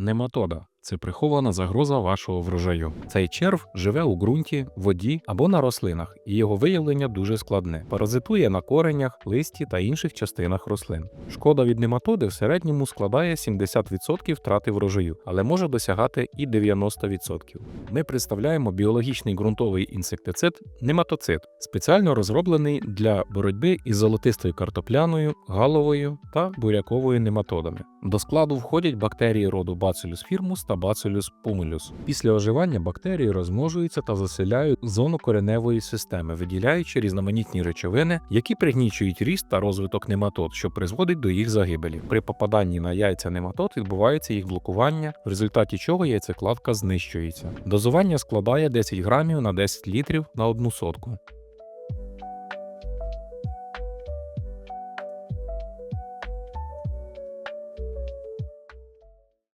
Нематода це прихована загроза вашого врожаю. Цей черв живе у ґрунті, воді або на рослинах, і його виявлення дуже складне. Паразитує на коренях, листі та інших частинах рослин. Шкода від нематоди в середньому складає 70% втрати врожаю, але може досягати і 90%. Ми представляємо біологічний ґрунтовий інсектицид нематоцид, спеціально розроблений для боротьби із золотистою картопляною, галовою та буряковою нематодами. До складу входять бактерії роду Bacillus firmus та Bacillus pumilus. Після оживання бактерії розмножуються та заселяють зону кореневої системи, виділяючи різноманітні речовини, які пригнічують ріст та розвиток нематод, що призводить до їх загибелі. При попаданні на яйця нематод відбувається їх блокування, в результаті чого яйцекладка знищується. Дозування складає 10 грамів на 10 літрів на одну сотку.